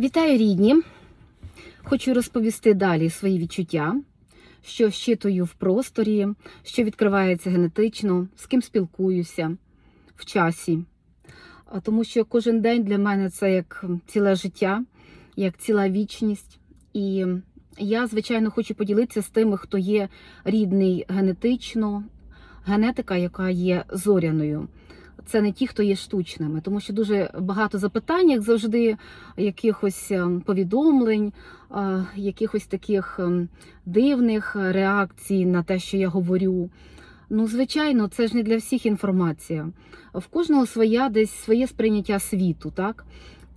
Вітаю рідні! Хочу розповісти далі свої відчуття, що щитую в просторі, що відкривається генетично, з ким спілкуюся в часі. Тому що кожен день для мене це як ціле життя, як ціла вічність. І я, звичайно, хочу поділитися з тими, хто є рідний генетично, генетика, яка є зоряною. Це не ті, хто є штучними, тому що дуже багато запитань, як завжди, якихось ем, повідомлень, е, якихось таких ем, дивних реакцій на те, що я говорю. Ну, звичайно, це ж не для всіх інформація. В кожного своя десь своє сприйняття світу, так?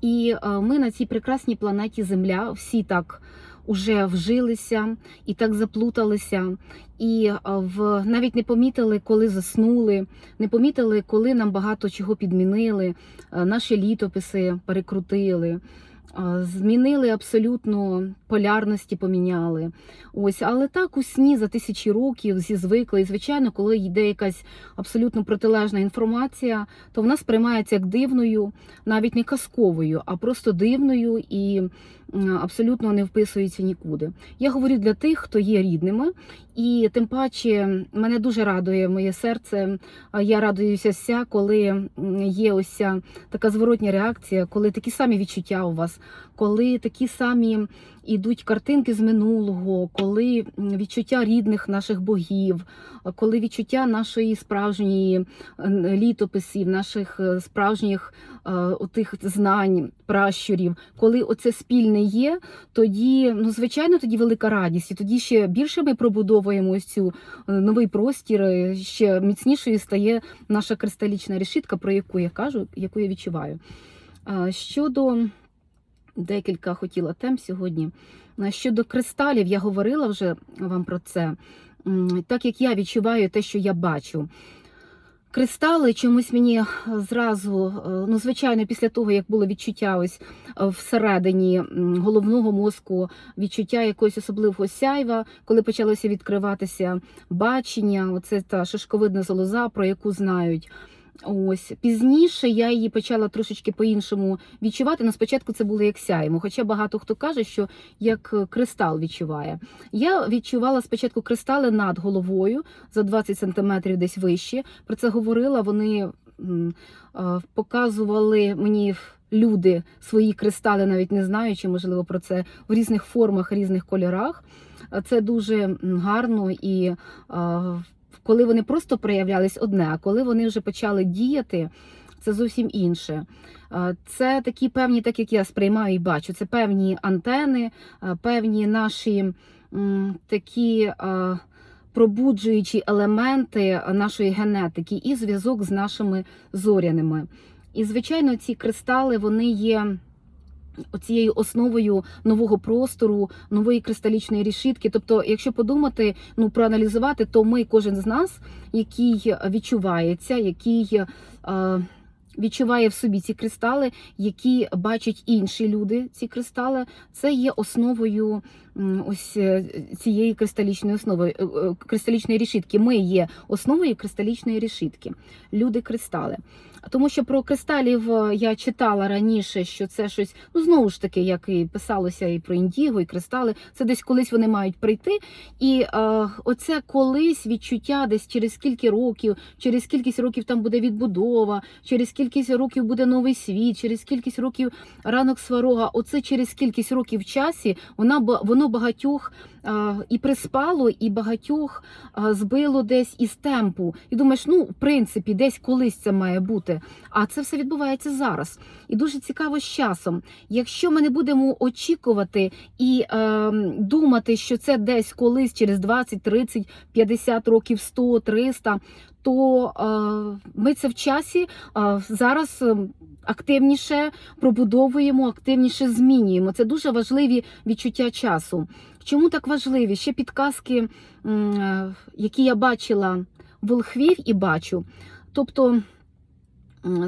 І е, ми на цій прекрасній планеті Земля всі так уже вжилися і так заплуталися, і е, в навіть не помітили, коли заснули, не помітили, коли нам багато чого підмінили, е, наші літописи перекрутили. Змінили абсолютно полярності, поміняли. Ось, але так у сні за тисячі років зі звикли. І звичайно, коли йде якась абсолютно протилежна інформація, то вона сприймається як дивною, навіть не казковою, а просто дивною і абсолютно не вписується нікуди. Я говорю для тих, хто є рідними, і тим паче мене дуже радує моє серце. Я радуюся вся, коли є ось така зворотня реакція, коли такі самі відчуття у вас, коли такі самі ідуть картинки з минулого, коли відчуття рідних наших богів, коли відчуття нашої справжньої літописів, наших е, справжніх е, отих знань, пращурів, коли оце спільне є, тоді, ну звичайно, тоді велика радість, і тоді ще більше ми пробудовуємо ось цю е, новий простір, ще міцнішою стає наша кристалічна решітка, про яку я кажу, яку я відчуваю. Щодо декілька хотіла тем сьогодні. Щодо кристалів, я говорила вже вам про це. Так як я відчуваю те, що я бачу. Кристали чомусь мені зразу, е, ну звичайно, після того як було відчуття ось е, всередині головного мозку, відчуття якогось особливого сяйва, коли почалося відкриватися бачення, оце та шишковидна залоза, про яку знають. Ось пізніше я її почала трошечки по-іншому відчувати. На спочатку це було як сяймо, хоча багато хто каже, що як е, кристал відчуває. Я відчувала спочатку кристали над головою за 20 сантиметрів десь вище. Про це говорила. Вони показували мені люди свої кристали, навіть не знаючи, можливо, про це в різних формах, різних кольорах. Це дуже гарно і. Коли вони просто проявлялись одне, а коли вони вже почали діяти, це зовсім інше. Е, Це такі певні, так як я сприймаю і бачу, це певні антени, е, певні наші такі е, пробуджуючі елементи нашої генетики і зв'язок з нашими зоряними. І, звичайно, ці кристали вони є. Оцією основою нового простору, нової кристалічної рішітки. Тобто, якщо подумати, ну проаналізувати, то ми, кожен з нас, який відчувається, який е, відчуває в собі ці кристали, які бачать інші люди, ці кристали, це є основою ось е, цієї кристалічної основи, е, е, кристалічної рішітки. Ми є основою кристалічної рішітки. Люди кристали. Тому що про кристалів е, я читала раніше, що це щось, ну знову ж таки, як і писалося і про індіго, і кристали. Це десь колись вони мають прийти. І е, оце колись відчуття, десь через скільки років, через кількість років там буде відбудова, через кількість років буде новий світ, через кількість років ранок сварога. Оце через кількість років в часі вона воно багатьох і приспало, і багатьох е, збило десь із темпу. І думаєш, ну в принципі, десь колись це має бути. А це все відбувається зараз. І дуже цікаво з часом. Якщо ми не будемо очікувати і е, думати, що це десь колись через 20, 30, 50 років, 100, 300, то е, ми це в часі е, зараз. е, Активніше пробудовуємо, активніше змінюємо. Це дуже важливі відчуття часу. Чому так важливі? Ще підказки, е, які я бачила волхвів і бачу. Тобто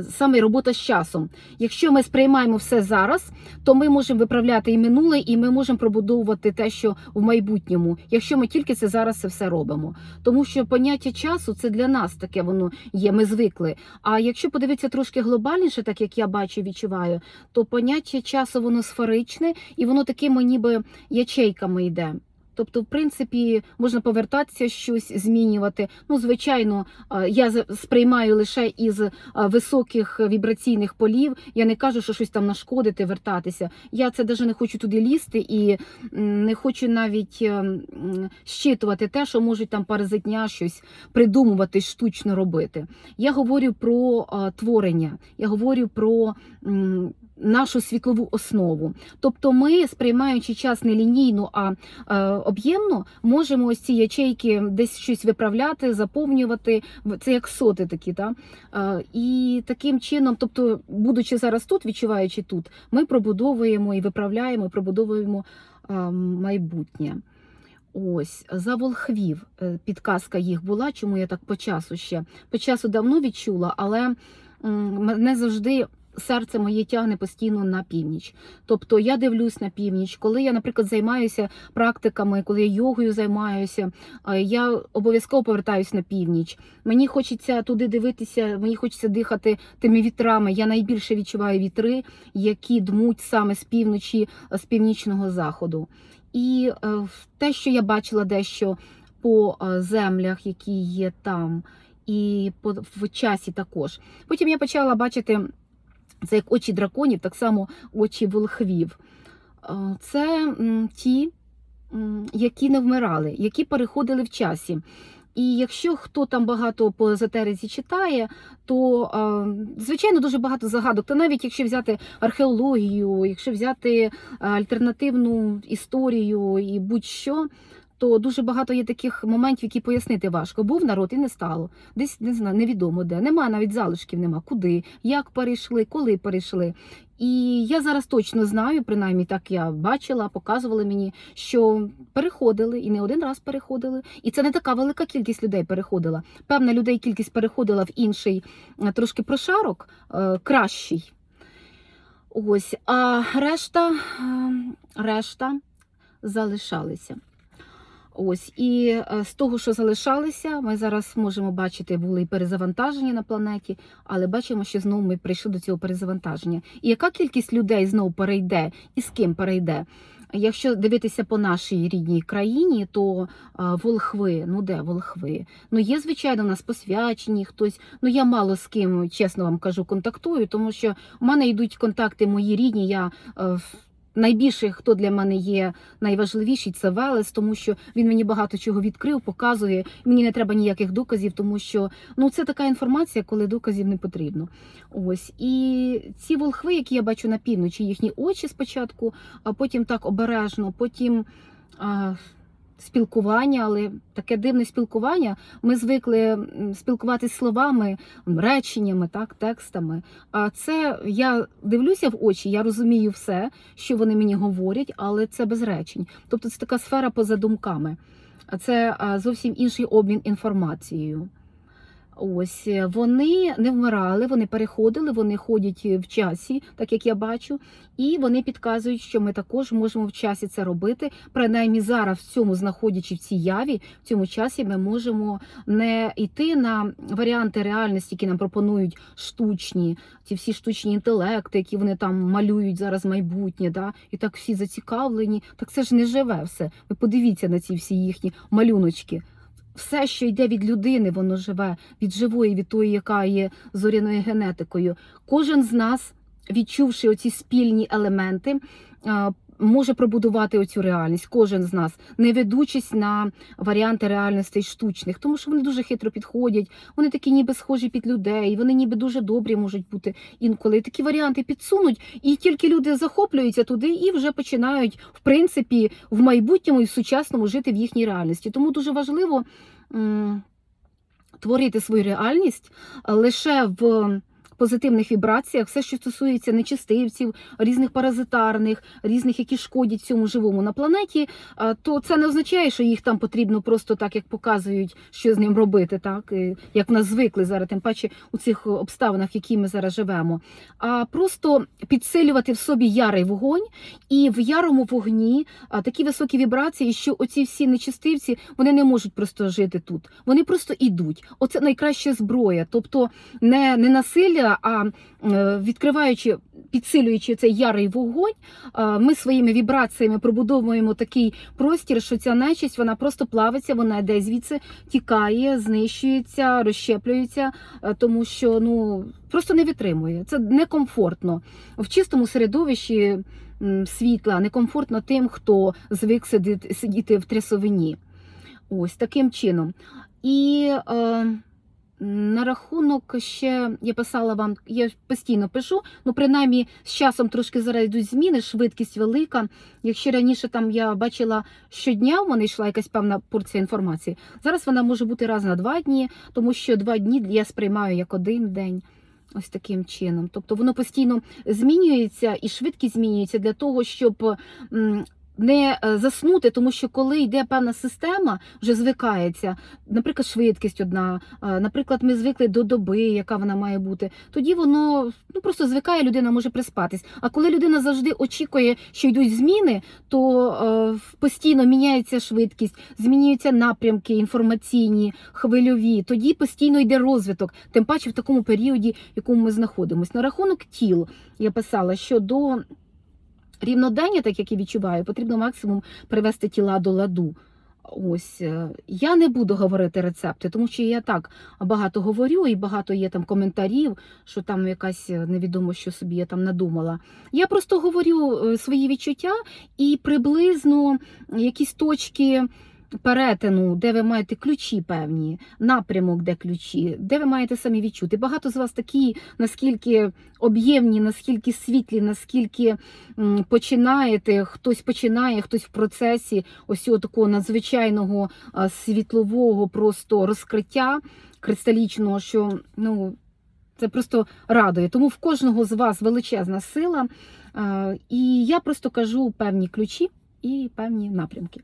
саме робота з часом. Якщо ми сприймаємо все зараз, то ми можемо виправляти і минуле, і ми можемо пробудовувати те, що в майбутньому, якщо ми тільки це зараз це все робимо. Тому що поняття часу це для нас таке воно є. Ми звикли. А якщо подивитися трошки глобальніше, так як я бачу, відчуваю, то поняття часу воно сферичне і воно такими ніби ячейками йде. Тобто, в принципі, можна повертатися щось змінювати. Ну, звичайно, е, я сприймаю лише із е, високих вібраційних полів. Я не кажу, що щось там нашкодити, вертатися. Я це навіть не хочу туди лізти і не хочу навіть е, щитувати те, що можуть там паразитня щось придумувати, штучно робити. Я говорю про творення, я говорю про нашу світлову основу. Тобто, ми, сприймаючи час не лінійно, а е, об'ємно, можемо ось ці ячейки десь щось виправляти, заповнювати. Це як соти такі, та? Е, і таким чином, тобто, будучи зараз тут, відчуваючи тут, ми пробудовуємо і виправляємо, і пробудовуємо е, майбутнє. Ось за волхвів е, підказка їх була. Чому я так по часу ще по часу давно відчула, але мене завжди серце моє тягне постійно на північ. Тобто я дивлюсь на північ. Коли я, наприклад, займаюся практиками, коли я йогою займаюся, я обов'язково повертаюся на північ. Мені хочеться туди дивитися, мені хочеться дихати тими вітрами. Я найбільше відчуваю вітри, які дмуть саме з півночі, з північного заходу. І е, те, що я бачила дещо по землях, які є там, і по в часі також. Потім я почала бачити це як очі драконів, так само очі волхвів. Е, Це ті, які не вмирали, які переходили в часі. І якщо хто там багато по езотериці читає, то е, звичайно дуже багато загадок. Та навіть якщо взяти археологію, якщо взяти е, альтернативну історію і будь-що, то дуже багато є таких моментів, які пояснити важко. Був народ і не стало. Десь не знаю, невідомо де. Нема навіть залишків, нема куди, як перейшли, коли перейшли. І я зараз точно знаю, принаймні так я бачила, показували мені, що переходили і не один раз переходили. І це не така велика кількість людей переходила. Певна людей кількість переходила в інший е, трошки прошарок, е, кращий. Ось, а решта, е, решта залишалися. Ось і е, з того, що залишалися, ми зараз можемо бачити, були і перезавантаження на планеті, але бачимо, що знову ми прийшли до цього перезавантаження. І яка кількість людей знову перейде і з ким перейде? Якщо дивитися по нашій рідній країні, то а, волхви, ну де волхви? Ну є звичайно у нас посвячені хтось. Ну я мало з ким, чесно вам кажу, контактую, тому що в мене йдуть контакти мої рідні. Я е, найбільше, хто для мене є найважливіший, це Велес, тому що він мені багато чого відкрив, показує. Мені не треба ніяких доказів, тому що ну це така інформація, коли доказів не потрібно. Ось і ці волхви, які я бачу на півночі, їхні очі спочатку, а потім так обережно, потім. А, Спілкування, але таке дивне спілкування. Ми звикли спілкуватися словами, реченнями, так, текстами. А це я дивлюся в очі, я розумію все, що вони мені говорять, але це без речень. Тобто це така сфера поза думками. А Це зовсім інший обмін інформацією. Ось е, вони не вмирали, вони переходили, вони ходять в часі, так як я бачу, і вони підказують, що ми також можемо в часі це робити. Принаймні зараз в цьому, знаходячи в цій яві, в цьому часі ми можемо не йти на варіанти реальності, які нам пропонують штучні, ці всі штучні інтелекти, які вони там малюють зараз майбутнє, да? і так всі зацікавлені. Так це ж не живе все. Ви подивіться на ці всі їхні малюночки. Все, що йде від людини, воно живе від живої, від тої, яка є зоряною генетикою. Кожен з нас, відчувши оці спільні елементи, може пробудувати оцю реальність. Кожен з нас, не ведучись на варіанти реальностей штучних, тому що вони дуже хитро підходять, вони такі ніби схожі під людей, вони ніби дуже добрі можуть бути інколи. Такі варіанти підсунуть, і тільки люди захоплюються туди і вже починають, в принципі, в майбутньому і в сучасному жити в їхній реальності. Тому дуже важливо м, творити свою реальність лише в позитивних вібраціях, все, що стосується нечистивців, різних паразитарних, різних, які шкодять цьому живому на планеті, то це не означає, що їх там потрібно просто так, як показують, що з ним робити, так як в нас звикли зараз, тим паче у цих обставинах, в які ми зараз живемо. А просто підсилювати в собі ярий вогонь, і в ярому вогні такі високі вібрації, що оці всі нечистивці вони не можуть просто жити тут. Вони просто ідуть. Оце найкраща зброя, тобто не, не насилля, а е, відкриваючи, підсилюючи цей ярий вогонь, ми своїми вібраціями пробудовуємо такий простір, що ця нечисть вона просто плавиться, вона йде звідси, тікає, знищується, розщеплюється, е, тому що ну просто не витримує. Це некомфортно в чистому середовищі світла, некомфортно тим, хто звик сидіти в трясовині. Ось таким чином. І е, на рахунок ще я писала вам, я постійно пишу, ну принаймні з часом трошки зараз йдуть зміни, швидкість велика. Якщо раніше там я бачила щодня, в мене йшла якась певна порція інформації. Зараз вона може бути раз на два дні, тому що два дні я сприймаю як один день. Ось таким чином. Тобто воно постійно змінюється і швидкість змінюється для того, щоб не е, заснути, тому що коли йде певна система, вже звикається, наприклад, швидкість одна, е, наприклад, ми звикли до доби, яка вона має бути. Тоді воно ну просто звикає, людина може приспатись. А коли людина завжди очікує, що йдуть зміни, то е, постійно міняється швидкість, змінюються напрямки інформаційні, хвильові. Тоді постійно йде розвиток, тим паче в такому періоді, в якому ми знаходимося. На рахунок тіл я писала, що до рівнодення, так як я відчуваю, потрібно максимум привести тіла до ладу. Ось е, я не буду говорити рецепти, тому що я так багато говорю, і багато є там коментарів, що там якась е, невідомо, що собі я там надумала. Я просто говорю е, свої відчуття і приблизно якісь точки перетину, де ви маєте ключі певні, напрямок, де ключі, де ви маєте самі відчути. Багато з вас такі, наскільки об'ємні, наскільки світлі, наскільки починаєте, хтось починає, хтось в процесі ось такого надзвичайного світлового просто розкриття кристалічного, що ну. Це просто радує. Тому в кожного з вас величезна сила. І я просто кажу певні ключі і певні напрямки.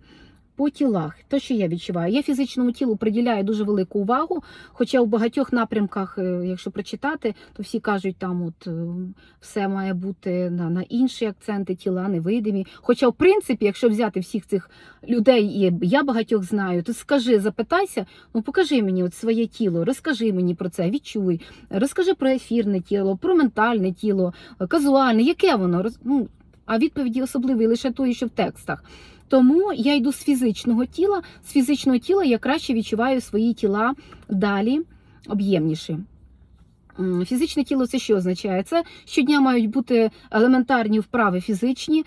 По тілах, то, що я відчуваю, я фізичному тілу приділяю дуже велику увагу. Хоча у багатьох напрямках, е, якщо прочитати, то всі кажуть, там от е, все має бути на, на інші акценти, тіла невидимі. Хоча, в принципі, якщо взяти всіх цих людей, і я багатьох знаю, то скажи, запитайся, ну покажи мені от своє тіло, розкажи мені про це, відчуй, розкажи про ефірне тіло, про ментальне тіло, казуальне, яке воно ну, а відповіді особливі лише тої, що в текстах. Тому я йду з фізичного тіла. З фізичного тіла я краще відчуваю свої тіла далі об'ємніші. Фізичне тіло це що означає? Це щодня мають бути елементарні вправи фізичні,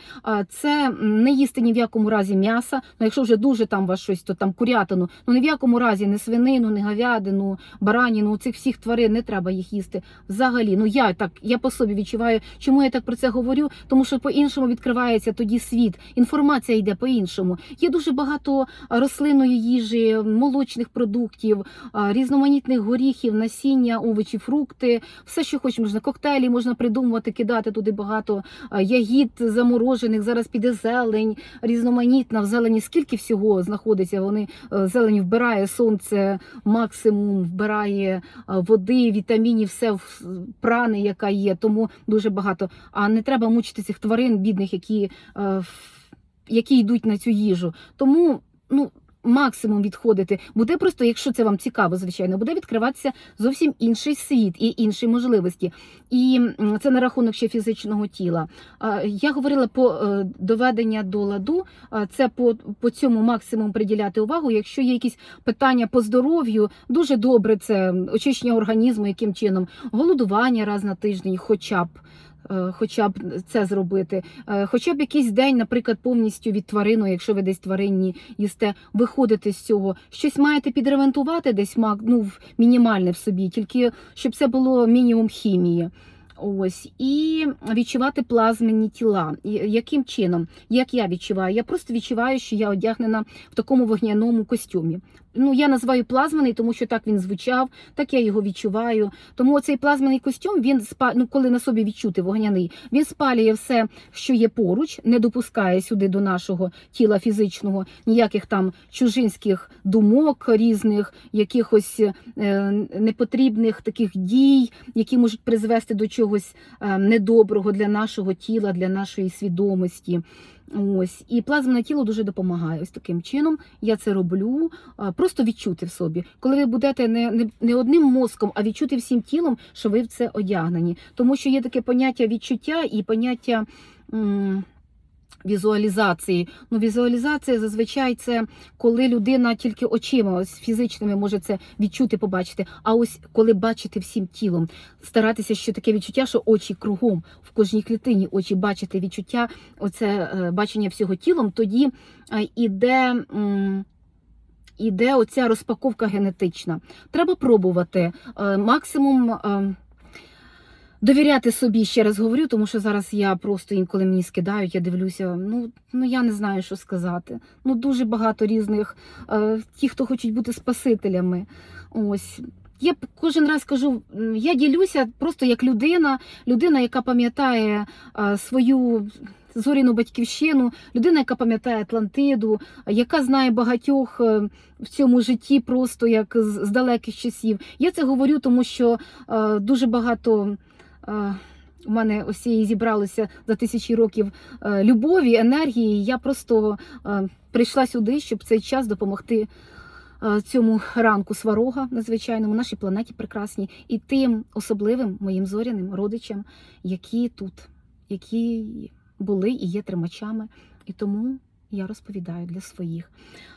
це не їсти ні в якому разі м'яса. Ну, якщо вже дуже там вас щось, то там курятину, ну ні в якому разі не свинину, не говядину, бараніну, цих всіх тварин не треба їх їсти. Взагалі, ну я так, я по собі відчуваю, чому я так про це говорю, тому що по-іншому відкривається тоді світ, інформація йде по-іншому. Є дуже багато рослинної їжі, молочних продуктів, різноманітних горіхів, насіння, овочі, фрукти, все, що хоч можна, коктейлі можна придумувати, кидати туди багато а, ягід заморожених. Зараз піде зелень, різноманітна в зелені. Скільки всього знаходиться? Вони е, зелень вбирає сонце, максимум вбирає води, вітамінів, все в прани, яка є. Тому дуже багато. А не треба мучити цих тварин, бідних, які, е, які йдуть на цю їжу. Тому ну. Максимум відходити буде просто, якщо це вам цікаво, звичайно, буде відкриватися зовсім інший світ і інші можливості. І це на рахунок ще фізичного тіла. Я говорила по е, доведення до ладу. Це по, по цьому максимум приділяти увагу. Якщо є якісь питання по здоров'ю, дуже добре це очищення організму, яким чином голодування раз на тиждень, хоча б. Е, Хоча б це зробити, Е, хоча б якийсь день, наприклад, повністю від тварину, якщо ви десь тваринні їсте, виходите з цього. Щось маєте підремонтувати десь ну, мінімальне в собі, тільки щоб це було мінімум хімії. Ось і відчувати плазменні тіла. Яким чином? Як я відчуваю? Я просто відчуваю, що я одягнена в такому вогняному костюмі. Ну я називаю плазмений, тому що так він звучав, так я його відчуваю. Тому цей плазмений костюм, він спа... ну, коли на собі відчути вогняний, він спалює все, що є поруч, не допускає сюди до нашого тіла фізичного ніяких там чужинських думок різних, якихось е, непотрібних таких дій, які можуть призвести до чогось е, недоброго для нашого тіла, для нашої свідомості. Ось і плазмене тіло дуже допомагає. Ось таким чином я це роблю. Просто відчути в собі, коли ви будете не, не, не одним мозком, а відчути всім тілом, що ви в це одягнені. Тому що є таке поняття відчуття і поняття. м, Візуалізації. Ну, візуалізація зазвичай це коли людина тільки очима, ось фізичними може це відчути, побачити. А ось коли бачити всім тілом, старатися, що таке відчуття, що очі кругом в кожній клітині очі бачити відчуття, оце е, бачення всього тілом, тоді е, іде. Іде оця розпаковка генетична. Треба пробувати. Е, Максимум довіряти собі, ще раз говорю, тому що зараз я просто інколи мені скидають, я дивлюся, ну, ну я не знаю, що сказати. Ну, дуже багато різних, е, ті, хто хочуть бути спасителями. Ось. Я кожен раз кажу, я ділюся просто як людина, людина, яка пам'ятає е, свою зоряну батьківщину, людина, яка пам'ятає Атлантиду, яка знає багатьох е, в цьому житті просто як з, з далеких часів. Я це говорю, тому що е, дуже багато. Е, у мене ось цієї зібралося за тисячі років е, любові, енергії. Я просто е, прийшла сюди, щоб цей час допомогти цьому ранку сварога надзвичайному, нашій планеті прекрасній, і тим особливим моїм зоряним родичам, які тут, які були і є тримачами. І тому я розповідаю для своїх.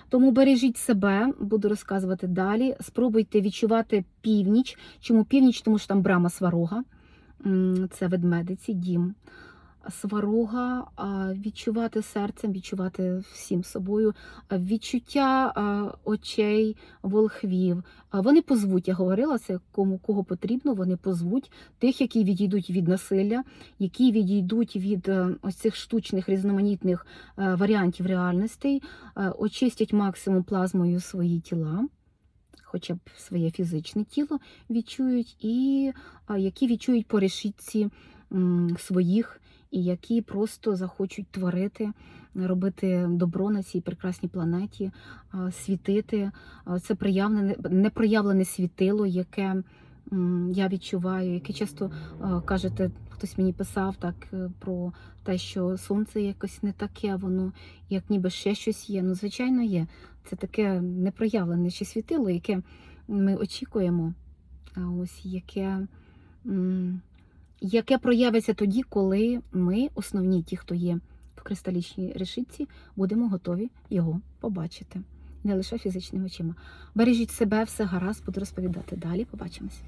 Тому бережіть себе, буду розказувати далі. Спробуйте відчувати північ. Чому північ? Тому що там брама сварога. Це ведмедиці, дім. Сварога, відчувати серцем, відчувати всім собою, відчуття очей, волхвів. Вони позвуть, я говорила це кому кого потрібно, вони позвуть тих, які відійдуть від насилля, які відійдуть від е, ось цих штучних різноманітних е, варіантів реальностей, е, очистять максимум плазмою свої тіла. Хоча б своє фізичне тіло відчують, і які відчують по решітці своїх, і які просто захочуть творити, робити добро на цій прекрасній планеті, світити. Це проявлене, непроявлене світило, яке я відчуваю, яке часто кажете, хтось мені писав так е, про те, що сонце якось не таке, воно як ніби ще щось є. Ну, звичайно, є. Це таке непроявлене ще світило, яке ми очікуємо, ось яке, яке проявиться тоді, коли ми, основні ті, хто є в кристалічній решітці, будемо готові його побачити. Не лише фізичними очима. Бережіть себе, все гаразд, буду розповідати далі. Побачимось.